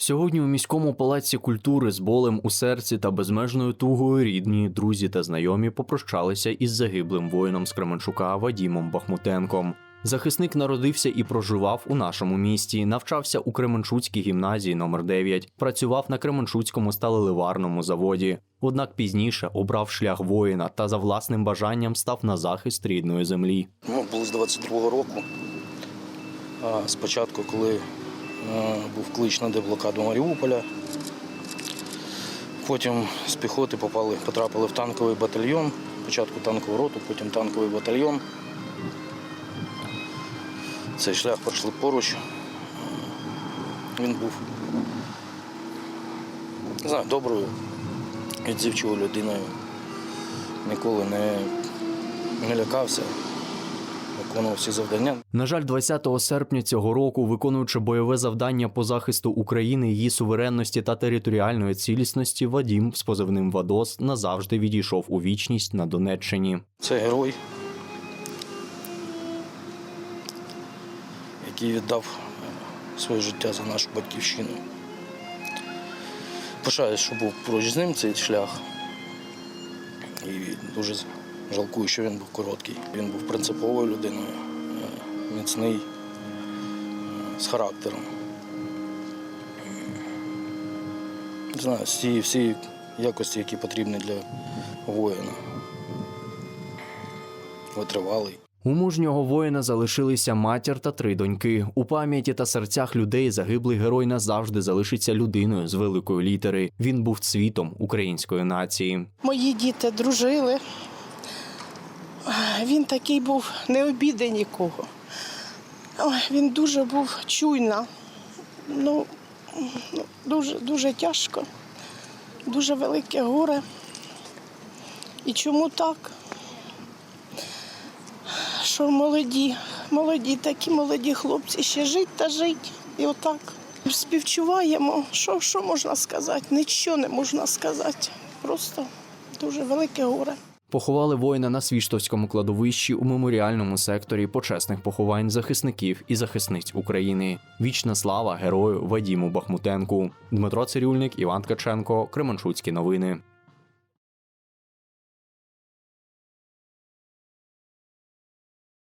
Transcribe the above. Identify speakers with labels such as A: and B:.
A: Сьогодні у міському палаці культури з болем у серці та безмежною тугою рідні, друзі та знайомі попрощалися із загиблим воїном з Кременчука Вадімом Бахмутенком. Захисник народився і проживав у нашому місті, навчався у Кременчуцькій гімназії номер 9 працював на Кременчуцькому сталеливарному заводі. Однак пізніше обрав шлях воїна та за власним бажанням став на захист рідної землі.
B: Було з 22-го року. А спочатку, коли був клич на деблокаду Маріуполя, потім з піхоти попали, потрапили в танковий батальйон, спочатку танкову роту, потім танковий батальйон. Цей шлях пройшли поруч. Він був не знаю, доброю, відзивчивою людиною. Ніколи не, не лякався, виконував всі завдання.
A: На жаль, 20 серпня цього року, виконуючи бойове завдання по захисту України, її суверенності та територіальної цілісності, Вадім з позивним Вадос назавжди відійшов у вічність на Донеччині.
B: Це герой, який віддав е, своє життя за нашу батьківщину. Пишаюсь, що був поруч з ним цей шлях. І дуже жалкую, що він був короткий. Він був принциповою людиною, е, міцний, е, з характером. Не знаю, всі, всі якості, які потрібні для воїна. Витривалий.
A: У мужнього воїна залишилися матір та три доньки. У пам'яті та серцях людей загиблий герой назавжди залишиться людиною з великої літери. Він був цвітом української нації.
C: Мої діти дружили. Він такий був не обіде нікого. Він дуже був чуйна. Ну, дуже, дуже тяжко, дуже велике горе. І чому так? Що молоді, молоді, такі молоді хлопці ще жить та жить. І отак. Співчуваємо. Що, що можна сказати? Нічого не можна сказати. Просто дуже велике горе.
A: Поховали воїна на Свіштовському кладовищі у меморіальному секторі почесних поховань захисників і захисниць України. Вічна слава герою Вадіму Бахмутенку. Дмитро Цирюльник, Іван Ткаченко, Кременчуцькі новини.